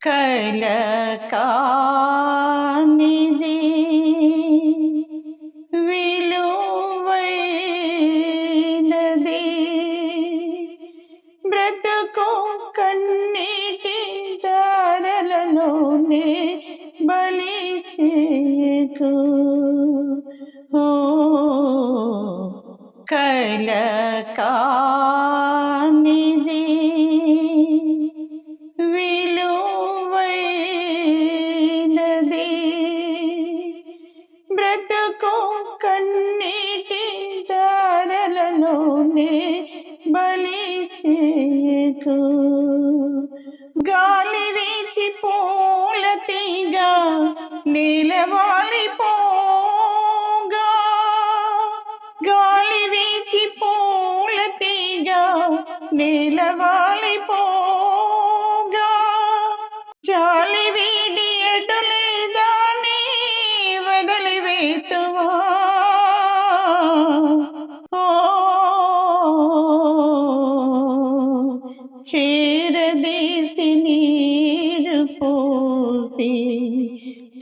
కలకానిది బ్రతుకు కన్నీటి దారలలోనే బలి చేయకు గాలి వీచి పూల తీగ నీలవాలి పోగా. గాలి వీచి పూల తీగ నీలవాలి పోగా.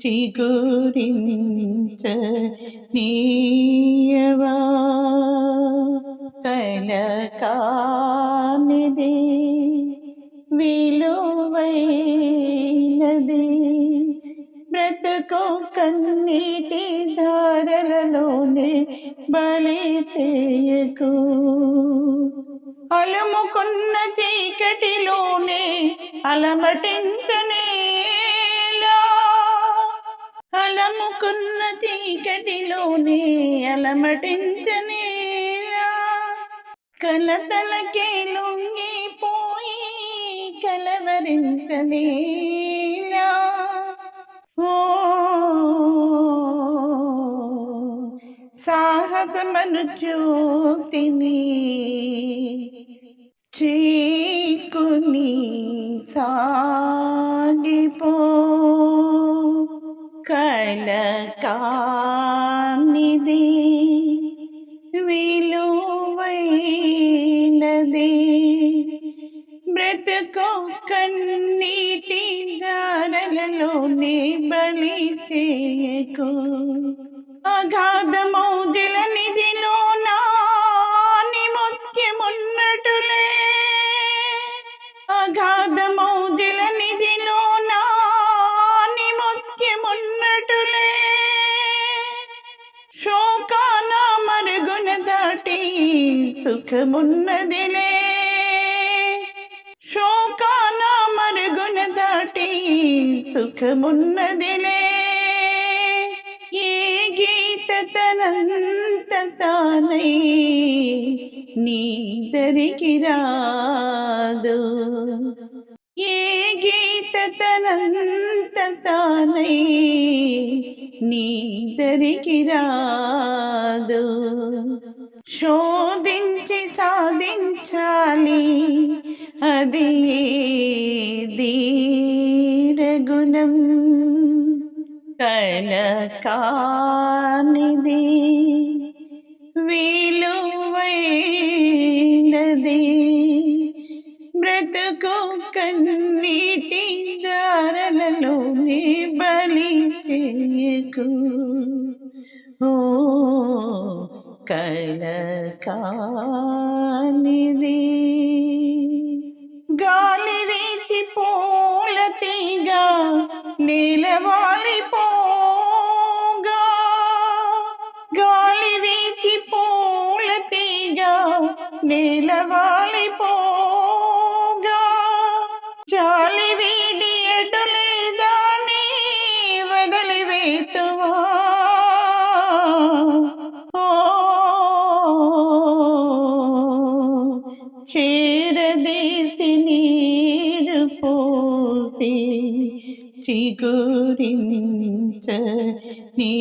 చిగురించ నీయవా కలకానిది విలువైనది బ్రతుకు కన్నీటి ధారలలోనే బలి చేయకు అలముకున్న చీకటిలోనే అలమటించనే అలముకున్న చీకటిలోనే అలమటించనే. కలతలకే లొంగిపోయి కలవరించనేలా ఓ సాహసమను చూతిని చీకుని సా కలకానిది విలువైనది. బ్రతుకు కన్నీటి దారలలోనే బలి చేయకు అగాధమో సుఖమున్నదిలే శోకాన మరుగున దాటి సుఖమున్నదిలే ఏ గీత తనంత తానై నీ దరికి రాదు. ఏ గీత తనంత తానై నీ దరికి రాదు. శోధించి సాధించాలి. అది ధీరగుణం కలకానిది విలువైనది. బ్రతుకు కన్నీటి దారలలో బలి చేయకు. కలకానిది గాలి వీచి పూల తీగా నీలవా శక్తి చిగురించ నీ